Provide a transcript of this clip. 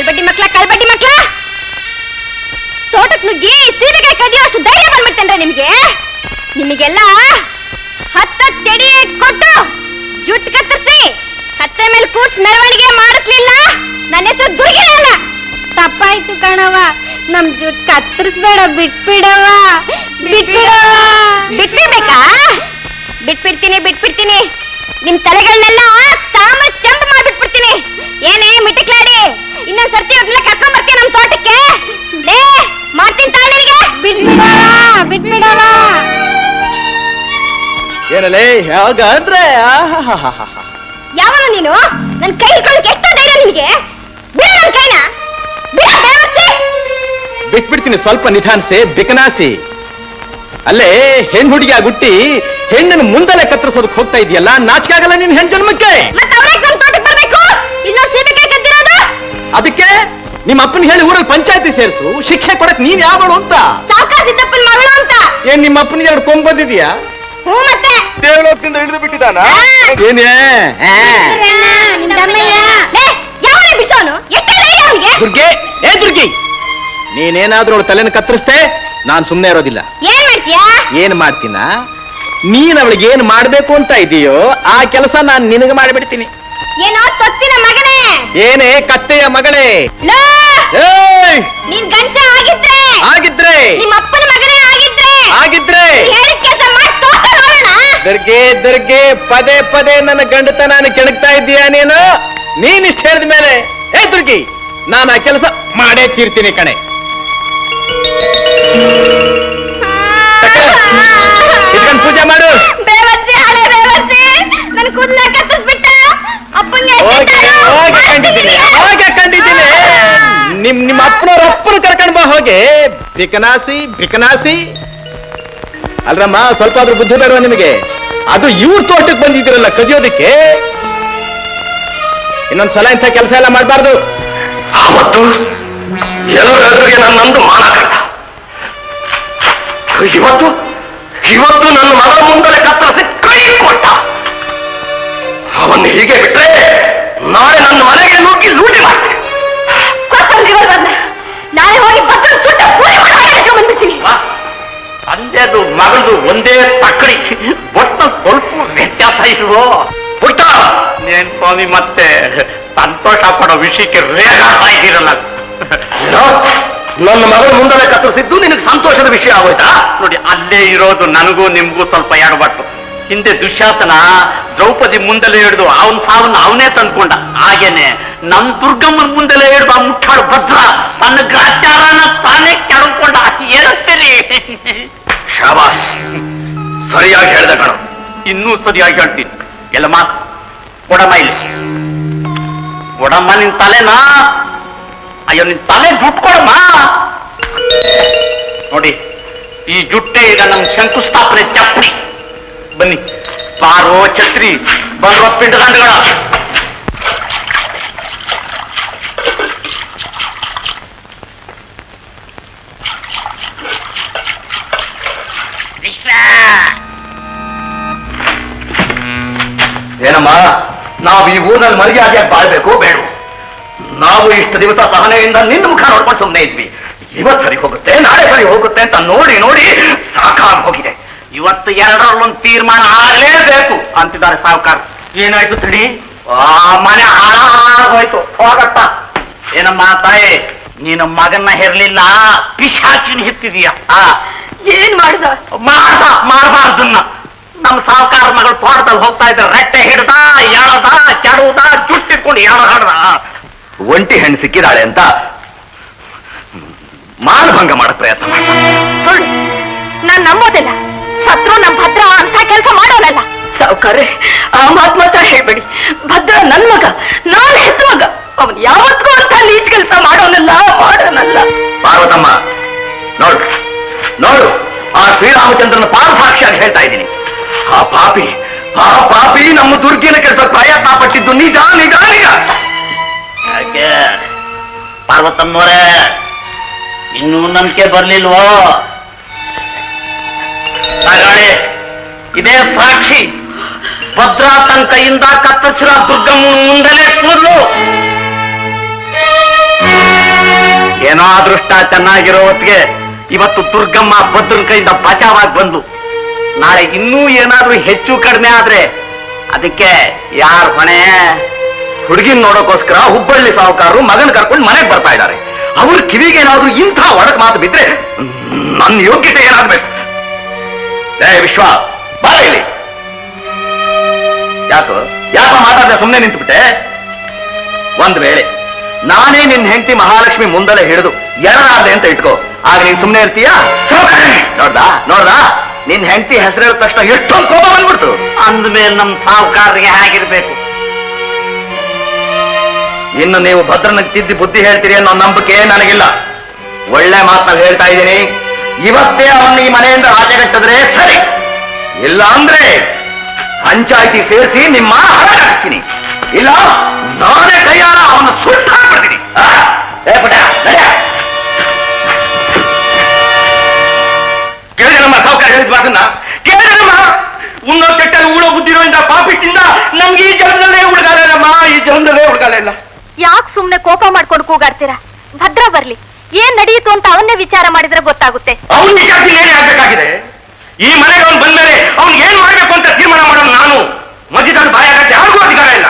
ಕಳ್ಬಡ್ಡಿ ಮಕ್ಳ ಕಳ್ಬಡ್ಡಿ ಮಕ್ಳ? ತೋಟಕ್ ನುಗ್ಗಿ ಸೀರೆಗಳ ಕದಿಯೋ ಅಷ್ಟು ಧೈರ್ಯ ಬಂದ್ಬಿಡ್ತೇನ್ರ ನಿಮ್ಗೆ? ನಿಮಗೆಲ್ಲ ಹತ್ತತ್ತೆಡಿ ಕೊಟ್ಟು ಜುಟ್ ಕತ್ತರಿಸಿ ಕತ್ತೆ ಮೇಲೆ ಕೂರ್ಸ್ ಮೆರವಣಿಗೆ ಮಾಡಿಸ್ಲಿಲ್ಲ? ನನ್ನ ಹೆಸರು ದುರ್ಗಿರಲ್ಲ ತಪ್ಪಾಯ್ತು ಕಣವ ನಮ್ ಜುಟ್ ಕತ್ತರಿಸ್ಬೇಡ ಬಿಟ್ಬಿಡವ ಬಿಟ್ಬಿಡವ ಬಿಟ್ಬಿಡ್ಬೇಕಾ? ಬಿಟ್ಬಿಡ್ತೀನಿ ಬಿಟ್ಬಿಡ್ತೀನಿ. ನಿಮ್ ತಲೆಗಳನ್ನೆಲ್ಲ ತಾಮ ಚಂದ ಮಾಡ್ಬಿಟ್ಬಿಡ್ತೀನಿ. ಏನೇ, ಮಿಟಿಕ್ಲಾಡಿ. ಇನ್ನೊಂದ್ ಸರ್ತಿ ಅವ್ರನ್ನೆಲ್ಲ ಕರ್ಕೊಂಡ್ ಬರ್ತೀನಿ ನಮ್ ತೋಟಕ್ಕೆ. ಲೇ ಮಾಡ್ತೀನಿ ತಾಳ ನಿನಗೆ? ಬಿಟ್ಬಿಡವ ಬಿಟ್ಬಿಡವ ಏನಲೇ ಹೇಗ ಅಂದ್ರೆ. ಯಾವನು ನೀನು? ನನ್ ಕೈ ಹಿಡ್ಕೊಳ್ಳೋಕೆ ಎಷ್ಟೋ ಧೈರ್ಯ ನಿನಗೆ. ಬಿಡ ನನ್ ಕೈನ. ಬಿಡ ಬೇವರ್ಸಿ ಬಿಟ್ಬಿಡ್ತೀನಿ ಸ್ವಲ್ಪ ನಿಧಾನಿಸಿ ಬಿಕನಾಸಿ. ಅಲ್ಲೇ ಹೆಣ್ ಹುಡುಗಿ ಗುಟ್ಟಿ ಹೆಣ್ಣನ್ನು ಮುಂದಲೆ ಕತ್ತರಿಸೋದಕ್ಕೆ ಹೋಗ್ತಾ ಇದೆಯಲ್ಲ ನಾಚಿಕೆ ಆಗಲ್ಲ ನಿನ್ ಹೆಣ್ ಜನ್ಮಕ್ಕೆ. ಮತ್ತೆ ಅವ್ರೇ ನಮ್ ತೋಟಕ್ಕೆ ಬರ್ಬೇಕು ಇನ್ನೊಂದ್ ಸೀಬೆಕಾಯಿ ಕದ್ದಿರೋದು ಅದಕ್ಕೆ ನಿಮ್ಮ ಅಪ್ಪನ ಹೇಳಿ ಊರಲ್ಲಿ ಪಂಚಾಯತಿ ಸೇರಿಸು ಶಿಕ್ಷೆ ಕೊಡಕ್ ನೀನ್ ಯಾವಳು ಅಂತ? ಸಾವ್ಕಾರ್ ಸಿದ್ದಪ್ಪನ್ ಮಗಳು ಅಂತ. ಏನ್ ನಿಮ್ಮ ಅಪ್ಪನಿಗೆ ಎರಡು ಕೊಂಬ್ ಬಂದಿದ್ಯಾ? ಹ್ಞೂ ಮತ್ತೆ. ದೇವಲೋಕದಿಂದ ಹಿಡಿದು ಬಿಟ್ಟಿದಾನ ಏನೇ? ದುರ್ಗೆ ಏ ದುರ್ಗಿ! ನೀನೇನಾದ್ರೂ ಅವಳ ತಲೆನ ಕತ್ತರಿಸ್ತೆ ನಾನ್ ಸುಮ್ನೆ ಇರೋದಿಲ್ಲ. ಏನ್ ಮಾಡ್ತೀಯಾ? ಏನ್ ಮಾಡ್ತೀನ? ನೀನ್ ಅವಳಿಗೆ ಏನ್ ಮಾಡ್ಬೇಕು ಅಂತ ಇದೆಯೋ ಆ ಕೆಲಸ ನಾನ್ ನಿನಗೆ ಮಾಡಿಬಿಡ್ತೀನಿ. ಏನೋ ತೊತ್ತಿನ ಮಗನೇ. ಏನೇ ಕತ್ತೆಯ ಮಗಳೇ? ಲೋ, ಏಯ್! ನೀನ್ ಗಂಡ ಆಗಿದ್ರೆ. ಆಗಿದ್ರೆ? ನಿಮ್ಮ ಅಪ್ಪನ ಮಗನೇ ಆಗಿದ್ರೆ. ಆಗಿದ್ರೆ? ಹೇಳಿದ ಕೆಲಸ ಮಾಡಿ ದುರ್ಗೆ ದುರ್ಗೆ ಪದೇ ಪದೇ ನನ್ನ ಗಂಡತನ ಕೆಣಕ್ತಾ ಇದ್ದೀಯಾ ನೀನು? ನೀನ್ ಇಷ್ಟ ಹೇಳಿದ ಮೇಲೆ ಏ ದುರ್ಗಿ ನಾನು ಆ ಕೆಲಸ ಮಾಡೇ ತೀರ್ತೀನಿ ಕಣೆ. ಇಟ್ಕೊಂಡ್ ಪೂಜೆ ಮಾಡು. ಬೇವರ್ಸಿ ಹಳೆ ನನ್ ಕೂದಲ ಕತ್ತಿಸ್ಬಿಟ್ಟ ಹೋಗಿ ಹೋಗಿ ಕಂಡಿದ್ದೀನಿ ಹೋಗಿ ಕಂಡಿದ್ದೀನಿ ನಿಮ್ ನಿಮ್ಮ ಅಪ್ಪನವ್ರ ಅಪ್ಪನ ಕರ್ಕೊಂಡ್ ಬಾ ಹೋಗಿ. ಬಿಕನಾಸಿ ಬಿಕನಾಸಿ ಅಲ್ರಮ್ಮ ಸ್ವಲ್ಪ ಆದ್ರೂ ಬುದ್ಧಿ ಬೇಡವಾ ನಿಮಗೆ? ಅದು ಇವ್ರ ತೋಟಕ್ಕೆ ಬಂದಿದ್ದೀರಲ್ಲ ಕದಿಯೋದಕ್ಕೆ? ಇನ್ನೊಂದ್ಸಲ ಇಂಥ ಕೆಲಸ ಎಲ್ಲ ಮಾಡಬಾರ್ದು. ಆವತ್ತು ಮಾನ ಕಳೆದ ಇವತ್ತು ಇವತ್ತು ನನ್ನ ಮಗಳ ಮುಂದೆ ಕತ್ತರಿಸಿ ಮಗಳದು ಒಂದೇ ತಕ್ಕಡಿ. ಒಟ್ಟು ಸ್ವಲ್ಪ ವ್ಯತ್ಯಾಸ ಇಲ್ವೋ? ಪುಟ್ಟ ನೇನ್ ಸ್ವಾಮಿ ಮತ್ತೆ ಸಂತೋಷ ಪಡೋ ವಿಷಯಕ್ಕೆ ರೇಗಾಡ್ತಾ ಇದ್ದೀರಲ್ಲ. ನನ್ನ ಮಗಳು ಮುಂದಲೆ ಕತ್ತರಿಸಿದ್ದು ನಿನಗೆ ಸಂತೋಷದ ವಿಷಯ ಆಗೋಯ್ತಾ? ನೋಡಿ ಅಲ್ಲೇ ಇರೋದು ನನಗೂ ನಿಮ್ಗೂ ಸ್ವಲ್ಪ ಎಡಬಟ್ಟು ಹಿಂದೆ ದುಶ್ಯಾಸನ ದ್ರೌಪದಿ ಮುಂದಲೇ ಹಿಡಿದು ಅವನ ಸಾವನ್ನ ಅವನೇ ತಂದ್ಕೊಂಡ. ಹಾಗೇನೆ ನಮ್ ದುರ್ಗಮ್ಮನ ಮುಂದಲೇ ಹಿಡಿದು ಆ ಇನ್ನೂ ಸರಿಯಾಗಿ ಹೇಳ್ತೀನಿ ಎಲ್ಲ ಮಾತು. ಕೊಡಮ್ಮ ಇಲ್ಲಿ. ಕೊಡಮ್ಮ ನಿನ್ ತಲೆನಾ? ಅಯ್ಯೋ, ನಿನ್ ತಲೆ ಜುಟ್ಟು ಕೊಡಮ್ಮ. ನೋಡಿ, ಈ ಜುಟ್ಟೆ ಈಗ ನಮ್ ಶಂಕುಸ್ಥಾಪನೆ ಚಪ್ಪಡಿ. ಬನ್ನಿ. ಬಾರೋ ಛತ್ರಿ ಬರುವ ಪಿಂಡದಂಡಗಳ ಏನಮ್ಮ ನಾವು ಈ ಊರಿನಲ್ಲಿ ಮರ್ಯಾದೆಯಾಗಿ ಬಾಳ್ಬೇಕು? ಬೇಡ. ನಾವು ಇಷ್ಟು ದಿವಸ ಸಹನೆಯಿಂದ ನಿನ್ನ ಮುಖ ನೋಡ್ಕೊಂಡು ಸುಮ್ಮನೆ ಇದ್ವಿ. ಇವತ್ತು ಸರಿ ಹೋಗುತ್ತೆ ನಾಳೆ ಸರಿ ಹೋಗುತ್ತೆ ಅಂತ ನೋಡಿ ನೋಡಿ ಸಾಕಾಗಿ ಹೋಗಿದೆ. ಇವತ್ತು ಎರಡರಲ್ಲಿ ಒಂದು ತೀರ್ಮಾನ ಆಗಲೇಬೇಕು ಅಂತಿದ್ದಾರೆ ಸಾವುಕಾರ. ಏನಾಯ್ತು ತಿಳಿ ಆ ಮನೆ ಹಾಳಾಗೋಯ್ತು. ಹೋಗಪ್ಪ. ಏನಮ್ಮ ತಾಯಿ ನೀನು ಮಗನ್ನ ಹೆರ್ಲಿಲ್ಲ ಪಿಶಾಚಿನ ಹಿತ್ತಿದೀಯ. ಆ. ಏನ್ ಮಾಡಿದ? ಮಾಡ್ದ ಮಾಡಬಾರ್ದನ್ನ ನಮ್ಮ ಸಾಹುಕಾರ ಮಗಳು ತೋಟದಲ್ಲಿ ಹೋಗ್ತಾ ಇದ್ದ ರೆಟ್ಟೆ ಹಿಡ್ದ ಎಳದ ಕೆಡುವುದ ಜುಟ್ಟಿಟ್ಕೊಂಡು ಎಳ ಹಾಡ್ದ. ಒಂಟಿ ಹೆಣ್ಣು ಸಿಕ್ಕಿದಾಳೆ ಅಂತ ಮಾನಭಂಗ ಮಾಡಕ್ ಪ್ರಯತ್ನ ಮಾಡ ಸುಳ್ಳು. ನಾನ್ ನಂಬೋದಿಲ್ಲ. ಸತ್ರು ನಮ್ ಭದ್ರ ಅಂತ ಕೆಲಸ ಮಾಡೋನಲ್ಲ. ಸಾವುಕಾರೆ ಆ ಮಾತ್ ಮಾತ್ರ ಹೇಳ್ಬೇಡಿ. ಭದ್ರ ನನ್ ಮಗ ನಾನ್ ಹೆತ್ ಮಗ. ಅವನ್ ಯಾವತ್ತೂ ಅಂತ ನೀಚ್ ಕೆಲಸ ಮಾಡೋನಲ್ಲ ಮಾಡೋನಲ್ಲ. ಪಾರ್ವತಮ್ಮ ನೋಡು ನೋಡು. ಆ ಶ್ರೀರಾಮಚಂದ್ರನ ಪಾದ ಅಂತ ಹೇಳ್ತಾ ಇದ್ದೀನಿ. ಪಾಪಿ. ಆ ಪಾಪಿ ನಮ್ಮ ದುರ್ಗಿನ ಕೆಲಸ ಪ್ರಯತ್ನ ಪಟ್ಟಿದ್ದು ನಿಜ ನಿಜ ನಿಜ. ಯಾಕೆ? ಇನ್ನೂ ನಂಬಿಕೆ ಬರ್ಲಿಲ್ವೋ? ಇದೇ ಸಾಕ್ಷಿ. ಭದ್ರಾ ತನ್ನ ಕೈಯಿಂದ ಕತ್ತಸಿರ ದುರ್ಗಮ್ಮನ ಮುಂದಲೇ ಕೂದಲು. ಏನೋ ಅದೃಷ್ಟ ಚೆನ್ನಾಗಿರೋ ಹೊತ್ತಿಗೆ ಇವತ್ತು ದುರ್ಗಮ್ಮ ಭದ್ರನ ಕೈಯಿಂದ ಬಚಾವಾಗಿ ಬಂದು ನಾಳೆ ಇನ್ನೂ ಏನಾದ್ರೂ ಹೆಚ್ಚು ಕಡಿಮೆ ಆದ್ರೆ ಅದಕ್ಕೆ ಯಾರ ಹೊಣೆ? ಹುಡುಗಿನ ನೋಡೋಕೋಸ್ಕರ ಹುಬ್ಬಳ್ಳಿ ಸಾಹುಕಾರರು ಮಗನ್ ಕರ್ಕೊಂಡು ಮನೆಗೆ ಬರ್ತಾ ಇದ್ದಾರೆ. ಅವ್ರ ಕಿವಿಗೆ ಏನಾದ್ರೂ ಇಂಥ ಒಡಕ್ ಮಾತು ಬಿದ್ರೆ ನನ್ನ ಯೋಗ್ಯತೆ ಏನಾಗ್ಬೇಕು ಏ, ವಿಶ್ವ ಬಾ ಇಲ್ಲಿ. ಯಾಕೋ, ಯಾಕ ಮಾತಾಡ್ದೆ ಸುಮ್ಮನೆ ನಿಂತುಬಿಟ್ಟೆ? ಒಂದ್ ವೇಳೆ ನಾನೇ ನಿನ್ ಹೆಂಡತಿ ಮಹಾಲಕ್ಷ್ಮಿ ಮುಂದಲೇ ಹಿಡಿದು ಎರಡಾರ್ದೆ ಅಂತ ಇಟ್ಕೋ. ಆಗ ನೀನ್ ಸುಮ್ಮನೆ ಇರ್ತೀಯಾ? ನೋಡ್ದಾ? ನೋಡ್ದಾ? ನಿನ್ ಹೆಂಡತಿ ಹೆಸರು ಹೇಳಿದ ತಕ್ಷಣ ಎಷ್ಟೊಂದು ಕೋಪ ಬಂದ್ಬಿಡ್ತು. ಅಂದ್ಮೇಲೆ ನಮ್ ಸಾಹುಕಾರರಿಗೆ ಹೇಗಿರ್ಬೇಕು. ಇನ್ನು ನೀವು ಭದ್ರನ ತಿದ್ದಿ ಬುದ್ಧಿ ಹೇಳ್ತೀರಿ ಅನ್ನೋ ನಂಬಿಕೆ ನನಗಿಲ್ಲ. ಒಳ್ಳೆ ಮಾತನ್ನ ಹೇಳ್ತಾ ಇದ್ದೀನಿ. ಇವತ್ತೇ ಅವನ್ನ ಈ ಮನೆಯಿಂದ ಆಚೆಗಟ್ಟಿದ್ರೆ ಸರಿ. ಇಲ್ಲ ಅಂದ್ರೆ ಪಂಚಾಯಿತಿ ಸೇರಿಸಿ ನಿಮ್ಮ ಹಾಕ್ತೀನಿ ಇಲ್ಲ ನಾನೇ ಕೈಯಾರ ಅವನ ಸುಟ್ಟ ಹಾಕ್ಬಿಡ್ತೀನಿ? ಏ ಸಾವುಕಾರ ಕೇಳಮ್ಮ ಉನ್ನೋ ಕೆಟ್ಟಲ್ಲಿ ಉಳೋ ಬುದ್ಧಿರೋಯಿಂದ ಪಾಪಿಟ್ಟಿಂದ ನಮ್ಗೆ ಈ ಜನ್ಮದಲ್ಲೇ ಉಳ್ಗಾಲಮ್ಮ ಈ ಜನ್ಮದಲ್ಲೇ ಉಳ್ಗಾಲಲ್ಲ ಯಾಕೆ ಸುಮ್ನೆ ಕೋಪ ಮಾಡ್ಕೊಂಡು ಕೂಗಾಡ್ತೀರಾ? ಭದ್ರ ಬರ್ಲಿ. ಏನ್ ನಡೆಯಿತು ಅಂತ ಅವನ್ನೇ ವಿಚಾರ ಮಾಡಿದ್ರೆ ಗೊತ್ತಾಗುತ್ತೆ. ಅವನ್ ವಿಚಾರಿಸಿ ಏನೇ ಆಗ್ಬೇಕಾಗಿದೆ. ಈ ಮನೆಗೆ ಅವ್ನು ಬಂದ್ಮೇಲೆ ಅವ್ನ್ ಏನ್ ಮಾಡ್ಬೇಕು ಅಂತ ತೀರ್ಮಾನ ಮಾಡೋಣ ನಾನು? ಮಧ್ಯದಲ್ಲಿ ಬಾಯಾಗತ್ತೆ. ಯಾರಿಗೂ